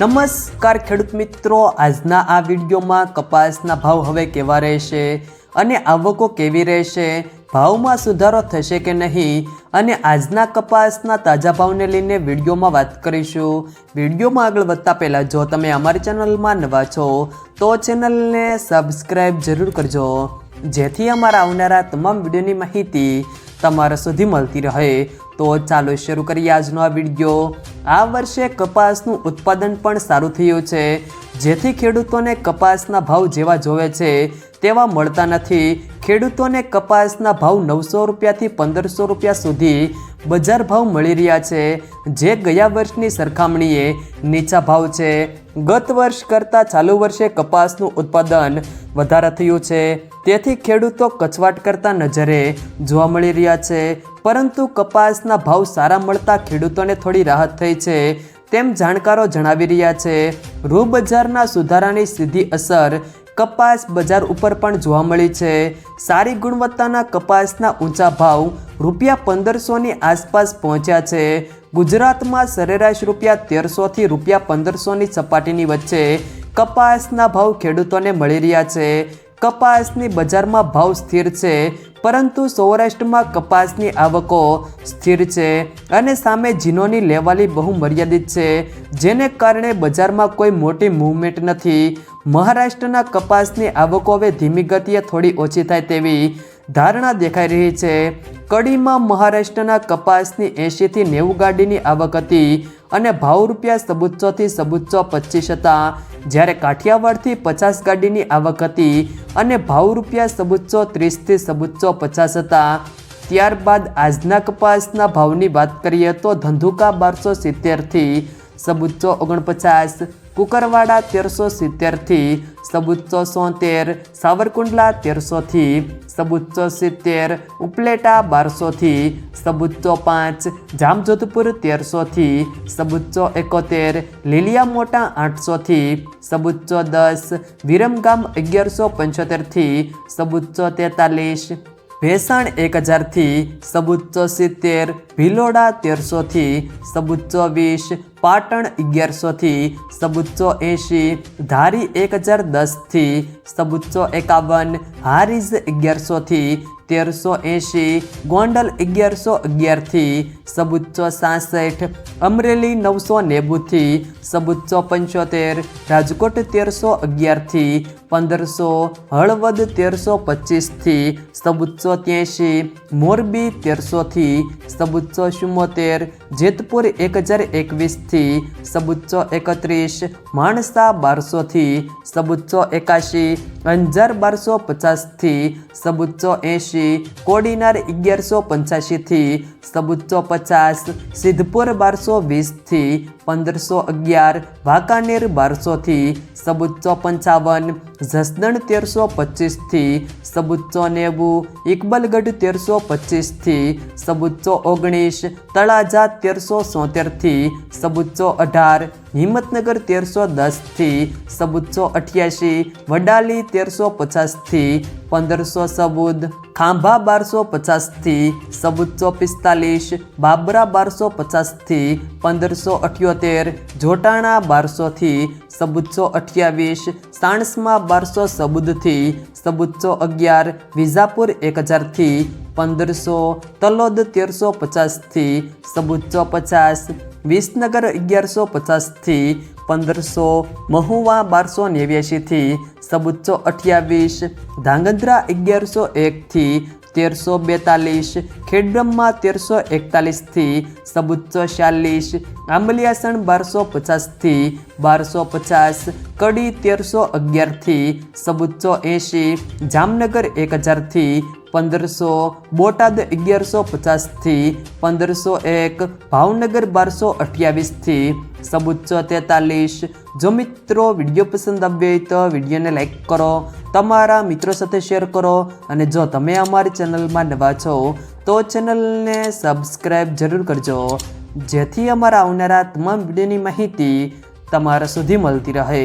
નમસ્કાર ખેડૂત મિત્રો, આજના આ વિડીયોમાં કપાસના ભાવ હવે કેવા રહેશે અને આવકો કેવી રહેશે, ભાવમાં સુધારો થશે કે નહીં અને આજના કપાસના તાજા ભાવને લઈને વિડીયોમાં વાત કરીશું. વિડીયોમાં આગળ વધતા પહેલાં જો તમે અમારી ચેનલમાં નવા છો, તો ચેનલને સબસ્ક્રાઈબ જરૂર કરજો. જેથી અમારા આવનારા તમામ વિડીયોની માહિતી તમારા સુધી મળતી રહે. તો ચાલો શરૂ કરીએ આજનો આ વીડિયો. આ વર્ષે કપાસનું ઉત્પાદન પણ સારું થયું છે. જેથી ખેડૂતોને કપાસના ભાવ જેવા જોવે છે, તેવા મળતા નથી. ખેડૂતોને કપાસના ભાવ નવસો રૂપિયાથી પંદરસો રૂપિયા સુધી બજાર ભાવ મળી રહ્યા છે, જે ગયા વર્ષની સરખામણીએ નીચા ભાવ છે. ગત વર્ષ કરતાં ચાલુ વર્ષે કપાસનું ઉત્પાદન વધારે થયું છે. તેથી ખેડૂતો કચવાટ કરતા નજરે જોવા મળી રહ્યા છે. પરંતુ કપાસના ભાવ સારા મળતા ખેડૂતોને થોડી રાહત થઈ છે તેમ જાણકારો જણાવી રહ્યા છે. રૂ બજારના સુધારાની સીધી અસર કપાસ બજાર ઉપર પણ જોવા મળી છે. સારી ગુણવત્તાના કપાસના ઊંચા ભાવ રૂપિયા પંદરસોની આસપાસ પહોંચ્યા છે. ગુજરાતમાં સરેરાશ રૂપિયા તેરસોથી રૂપિયા પંદરસોની સપાટીની વચ્ચે કપાસના ભાવ ખેડૂતોને મળી રહ્યા છે. કપાસની બજારમાં ભાવ સ્થિર છે, પરંતુ સૌરાષ્ટ્રમાં કપાસની આવકો સ્થિર છે અને સામે જીનોની લેવાલી બહુ મર્યાદિત છે, જેને કારણે બજારમાં કોઈ મોટી મૂવમેન્ટ નથી. મહારાષ્ટ્રના કપાસની આવકો હવે ધીમી ગતિએ થોડી ઓછી થાય તેવી ધારણા દેખાઈ રહી છે. કડીમાં મહારાષ્ટ્રના કપાસની એંશીથી નેવું ગાડીની આવક હતી અને ભાવ રૂપિયા સબુચ્ચોથી સબુચ્ચો પચીસ હતા. જ્યારે કાઠિયાવાડથી પચાસ ગાડીની આવક હતી અને ભાવ રૂપિયા સબુચ્ચો ત્રીસથી સબુચ્ચો પચાસ હતા. ત્યારબાદ આજના કપાસના ભાવની વાત કરીએ તો ધંધુકા બારસો સિત્તેરથી સબુચ્ચો ઓગણપચાસ કુકરવાડા તેરસો સિત્તેરથી સબુચ્ચો સોતેર, સાવરકુંડલા તેરસોથી સબુચ્ચો સિત્તેર, ઉપલેટા બારસોથી સબુચ્ચો પાંચ, જામજોધપુર તેરસોથી સબુચ્ચો એકોતેર લીલિયા મોટા આઠસોથી સબુચ્ચો દસ, વિરમગામ અગિયારસો પંચોતેરથી સબુચ્ચો તેતાલીસ, ભેસાણ એક હજારથી સબુચ્ચો સિત્તેર, ભિલોડા તેરસોથી સબુચ્ચો વીસ પાટણ અગિયારસોથી સબુચ્ચો એંશી ધારી એક હજાર દસથી સબુચ્ચો એકાવન હારીઝ અગિયારસોથી તેરસો એંશી, ગોંડલ અગિયારસો અગિયારથી સબુચ્ચો સાસઠ, અમરેલી નવસો નેવુંથી સબુચ્ચો પંચોતેર, રાજકોટ તેરસો અગિયારથી, પંદરસો, હળવદ તેરસો પચીસથી સબુચ્ચો ત્યાંશી, મોરબી તેરસોથી સબુચ્ચો ચુમ્મોતેર, જેતપુર એક હજાર એકવીસથી સબુચ્ચો એકત્રીસ, માણસા બારસોથી સબુચ્ચો એકાશી, અંજાર બારસો પચાસથી સબુચ્ચો એંશી કોડીનાર અગિયારસો પંચ્યાસીથી સબુચ્ચો પચાસ સિદ્ધપુર બારસો વીસથી પંદરસો અગિયાર વાંકાનેર બારસોથી સબુચ્ચો પંચાવન જસદણ તેરસો પચીસથી સબુચ્ચો નેવું, ઇકબલગઢ તેરસો પચીસથી સબુચ્ચો ઓગણીસ, તળાજા તેરસો સોતેરથી સબુચ્ચો અઢાર, હિંમતનગર તેરસો દસથી સબુચ્ચો અઠ્યાસી, વડાલી તેરસો પચાસથી પંદરસો સબુદ, ખાંભા બારસો પચાસથી સબુચ્ચો પિસ્તાલીસ, બાબરા બારસો પચાસથી પંદરસો અઠ્યોતેર જોટાણા બારસોથી સબુચ્ચો અઠ્યાવીસ, સાણસમાં બારસો સબુદથી સબુચ્ચો અગિયાર વિઝાપુર એક હજારથી પંદરસો, તલોદ તેરસો પચાસથી સબુચ્ચો પચાસ, વિસનગર અગિયારસો પચાસથી પંદરસો, મહુવા બારસો નેવ્યાસીથી સબુચ્ચો અઠ્યાવીસ, ધાંગધ્રા અગિયારસો એકથી તેરસો બેતાલીસ, ખેડબ્રહ્મા તેરસો એકતાલીસથી સબુચ્ચો ચાલીસ આંબલિયાસણ બારસો પચાસથી બારસો પચાસ, કડી તેરસો અગિયારથી સબુચ્ચો એંશી, જામનગર એક હજારથી પંદરસો, બોટાદ અગિયારસો પચાસથી પંદરસો એક, ભાવનગર બારસો અઠ્યાવીસથી સબુચ્ચો તેતાલીસ. જો મિત્રો વીડિયો પસંદ આવ્યો હોય તો વિડીયોને લાઇક કરો, તમારા મિત્રો સાથે શેર કરો અને જો તમે અમારી ચેનલમાં નવા છો તો ચેનલને સબસ્ક્રાઈબ જરૂર કરજો. જેથી અમારા આવનારા તમામ વિડીયોની માહિતી તમારા સુધી મળતી રહે.